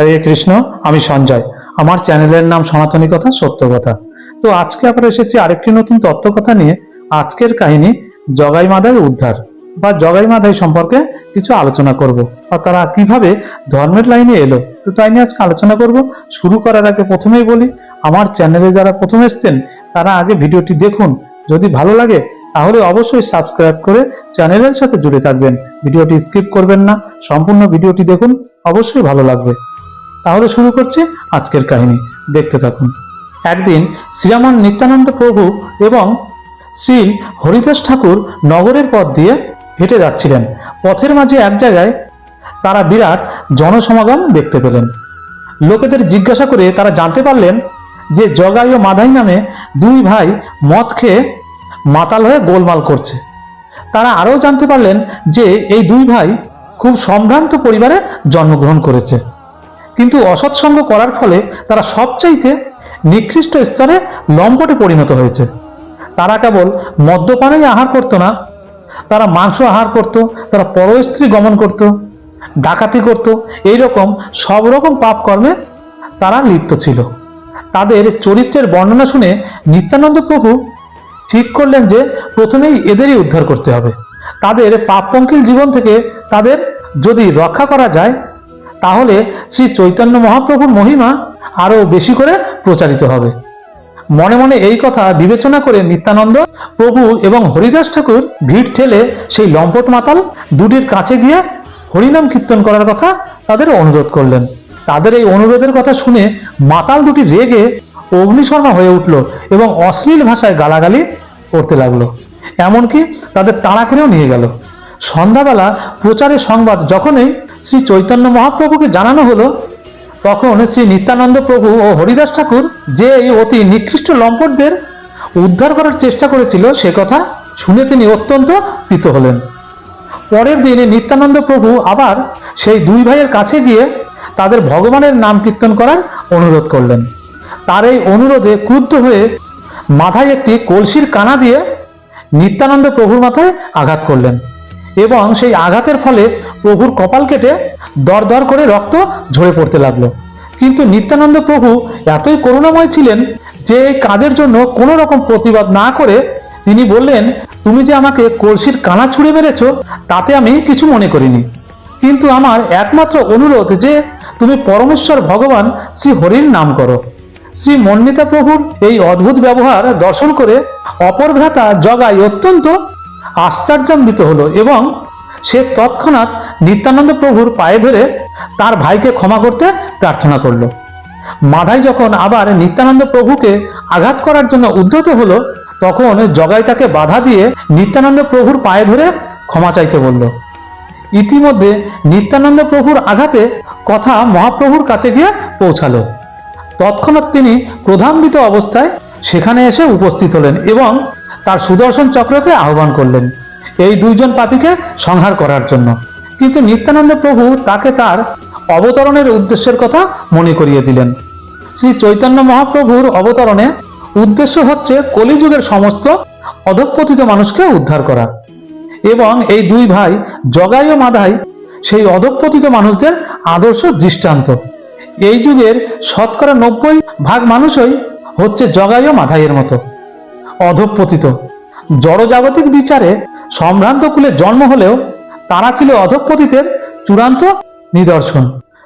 হরে কৃষ্ণ, আমি সঞ্জয়। আমার চ্যানেলের নাম সনাতনী কথা, সত্য কথা। তো আজকে আবার এসেছি আরেকটি নতুন তত্ত্ব কথা নিয়ে। আজকের কাহিনী জগাই মাদাই উদ্ধার, বা জগাই মাদাই সম্পর্কে কিছু আলোচনা করব। বা তারা কীভাবে ধর্মের লাইনে এলো, তো তাই নিয়ে আজকে আলোচনা করব। শুরু করার আগে প্রথমেই বলি, আমার চ্যানেলে যারা প্রথম এসছেন, তারা আগে ভিডিওটি দেখুন। যদি ভালো লাগে, তাহলে অবশ্যই সাবস্ক্রাইব করে চ্যানেলের সাথে জুড়ে থাকবেন। ভিডিওটি স্কিপ করবেন না, সম্পূর্ণ ভিডিওটি দেখুন, অবশ্যই ভালো লাগবে। তাহলে শুরু করছি আজকের কাহিনী। দেখতে থাকুন। একদিন শ্রীরামান নিত্যানন্দ প্রভু এবং শ্রী হরিদাস ঠাকুর নগরের পথ দিয়ে হেঁটে যাচ্ছিলেন। পথের মাঝে এক জায়গায় তারা বিরাট জনসমাগম দেখতে পেলেন। লোকেদের জিজ্ঞাসা করে তারা জানতে পারলেন যে জগাই ও মাধাই নামে দুই ভাই মদ খেয়ে মাতাল হয়ে গোলমাল করছে। তারা আরও জানতে পারলেন যে এই দুই ভাই খুব সম্ভ্রান্ত পরিবারে জন্মগ্রহণ করেছে। কিন্তু অসৎসঙ্গ করার ফলে তারা সবচাইতে নিকৃষ্ট স্তরে লম্পটে পরিণত হয়েছে। তারা কেবল মদ্যপানেই আহার করতো না, তারা মাংস আহার করত, তারা পরস্ত্রী গমন করত, ডাকাতি করত, এইরকম সব রকম পাপ কর্মে তারা লিপ্ত ছিল। তাদের চরিত্রের বর্ণনা শুনে নিত্যানন্দ প্রভু ঠিক করলেন যে প্রথমেই এদেরই উদ্ধার করতে হবে। তাদের পাপপঙ্কিল জীবন থেকে তাদের যদি রক্ষা করা যায় তাহলে শ্রী চৈতন্য মহাপ্রভুর মহিমা আরও বেশি করে প্রচারিত হবে। মনে মনে এই কথা বিবেচনা করে নিত্যানন্দ প্রভু এবং হরিদাস ঠাকুর ভিড় ঠেলে সেই লম্পট মাতাল দুটির কাছে গিয়ে হরিনাম কীর্তন করার কথা তাদের অনুরোধ করলেন। তাদের এই অনুরোধের কথা শুনে মাতাল দুটি রেগে অগ্নিশর্মা হয়ে উঠল এবং অশ্লীল ভাষায় গালাগালি করতে লাগল। এমনকি তাদের তাড়া করেও নিয়ে গেল। সন্ধ্যাবেলা প্রচারের সংবাদ যখনই শ্রী চৈতন্য মহাপ্রভুকে জানানো হলো, তখন শ্রী নিত্যানন্দ প্রভু ও হরিদাস ঠাকুর যে এই অতি নিকৃষ্ট লম্পটদের উদ্ধার করার চেষ্টা করেছিল, সে কথা শুনে তিনি অত্যন্ত প্রীত হলেন। পরের দিনে নিত্যানন্দ প্রভু আবার সেই দুই ভাইয়ের কাছে গিয়ে তাদের ভগবানের নাম কীর্তন করার অনুরোধ করলেন। তার এই অনুরোধে ক্রুদ্ধ হয়ে মাথায় একটি কলসির কানা দিয়ে নিত্যানন্দ প্রভুর মাথায় আঘাত করলেন। এবং সেই আঘাতের ফলে প্রভুর কপাল কেটে দর দর করে রক্ত ঝরে পড়তে লাগল। কিন্তু নিত্যানন্দ প্রভু এতই করুণাময় ছিলেন যে কাজের জন্য কোনো রকম প্রতিবাদ না করে তিনি বললেন, তুমি যে আমাকে কলসির কানা ছুঁড়ে মেরেছ, তাতে আমি কিছু মনে করিনি। কিন্তু আমার একমাত্র অনুরোধ যে তুমি পরমেশ্বর ভগবান শ্রী হরির নাম করো। শ্রী মন্ডিতা প্রভুর এই অদ্ভুত ব্যবহার দর্শন করে অপর ভ্রাতা জগাই অত্যন্ত আশ্চর্যান্বিত হলো এবং সে তৎক্ষণাৎ নিত্যানন্দ প্রভুর পায়ে ধরে তার ভাইকে ক্ষমা করতে প্রার্থনা করল। মাধাই যখন আবার নিত্যানন্দ প্রভুকে আঘাত করার জন্য উদ্যত হলো, তখন জগাই তাকে বাধা দিয়ে নিত্যানন্দ প্রভুর পায়ে ধরে ক্ষমা চাইতে বলল। ইতিমধ্যে নিত্যানন্দ প্রভুর আঘাতে কথা মহাপ্রভুর কাছে গিয়ে পৌঁছালো। তৎক্ষণাৎ তিনি ক্রোধান্বিত অবস্থায় সেখানে এসে উপস্থিত হলেন এবং তার সুদর্শন চক্রকে আহ্বান করলেন এই দুইজন পাপীকে সংহার করার জন্য। কিন্তু নিত্যানন্দ প্রভু তাকে তার অবতরণের উদ্দেশ্যের কথা মনে করিয়ে দিলেন। শ্রী চৈতন্য মহাপ্রভুর অবতরণে উদ্দেশ্য হচ্ছে কলিযুগের সমস্ত অধঃপতিত মানুষকে উদ্ধার করা। এবং এই দুই ভাই, জগাই ও মাধাই সেই অধঃপতিত মানুষদের আদর্শ দৃষ্টান্ত। এই যুগের শতকরা নব্বই ভাগ মানুষই হচ্ছে জগাই ও মাধাইয়ের মতো। অধঃপতিত। জড়জাগতিক বিচারে সম্ভ্রান্ত কুলে জন্ম হলেও তারা ছিল অধঃপতিতের চূড়ান্ত নিদর্শন।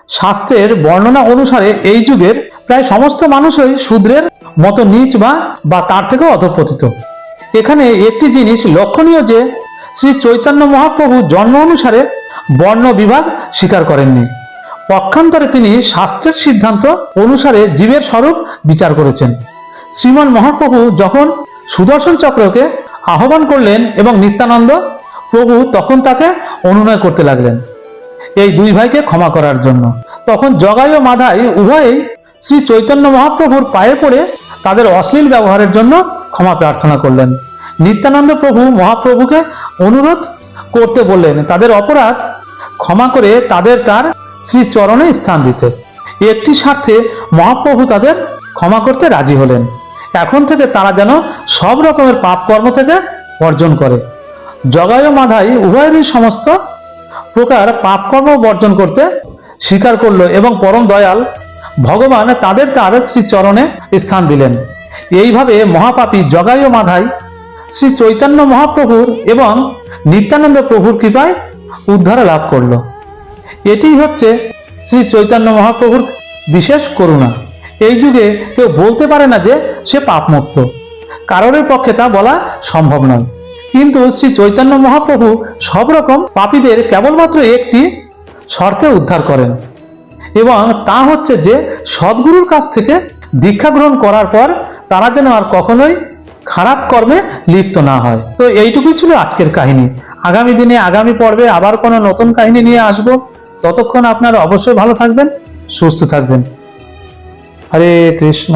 শাস্ত্রের বর্ণনা অনুসারে এই যুগের প্রায় সমস্ত মানুষই শূদ্রের মতো নিচ বা বা তার থেকেও অধঃপতিত। এখানে একটি জিনিস লক্ষণীয় যে, শ্রী চৈতন্য মহাপ্রভু জন্ম অনুসারে বর্ণ বিভাগ স্বীকার করেননি। পক্ষান্তরে তিনি শাস্ত্রের সিদ্ধান্ত অনুসারে জীবের স্বরূপ বিচার করেছেন। শ্রীমান মহাপ্রভু যখন সুদর্শন চক্রকে আহ্বান করলেন এবং নিত্যানন্দ প্রভু তখন তাকে অনুনয় করতে লাগলেন। এই দুই ভাইকে ক্ষমা করার জন্য। তখন জগাই ও মাধাই উভয়েই শ্রী চৈতন্য মহাপ্রভুর পায়ে পড়ে তাদের অশ্লীল ব্যবহারের জন্য ক্ষমা প্রার্থনা করলেন। নিত্যানন্দ প্রভু মহাপ্রভুকে অনুরোধ করতে বললেন, তাদের অপরাধ ক্ষমা করে তাদের তার শ্রী চরণে স্থান দিতে। একটি স্বার্থে মহাপ্রভু তাদের ক্ষমা করতে রাজি হলেন। এখন থেকে তারা যেন সব রকমের পাপ কর্ম থেকে বর্জন করে। জগায় মাধাই উভয়েরই সমস্ত প্রকার পাপকর্ম বর্জন করতে স্বীকার করল এবং পরম দয়াল ভগবান তাদের তার শ্রী চরণে স্থান দিলেন। এইভাবে মহাপাপী জগাই ও মাধাই শ্রী চৈতন্য মহাপ্রভুর এবং নিত্যানন্দ প্রভুর কৃপায় উদ্ধার লাভ করল। এটি হচ্ছে শ্রী চৈতন্য মহাপ্রভুর বিশেষ করুণা। এই যুগে কেউ বলতে পারে না যে সে পাপমুক্ত। কারোর পক্ষে তা বলা সম্ভব নয়। কিন্তু শ্রী চৈতন্য মহাপ্রভু সব রকম পাপীদের কেবলমাত্র একটি শর্তে উদ্ধার করেন এবং তা হচ্ছে যে সদ্গুরুর কাছ থেকে দীক্ষা গ্রহণ করার পর তারা যেন আর কখনোই খারাপ কর্মে লিপ্ত না হয়। তো এইটুকুই ছিল আজকের কাহিনী। আগামী দিনে, আগামী পর্বে আবার কোনো নতুন কাহিনী নিয়ে আসব। ততক্ষণ আপনারা অবশ্যই ভালো থাকবেন, সুস্থ থাকবেন। হরে কৃষ্ণ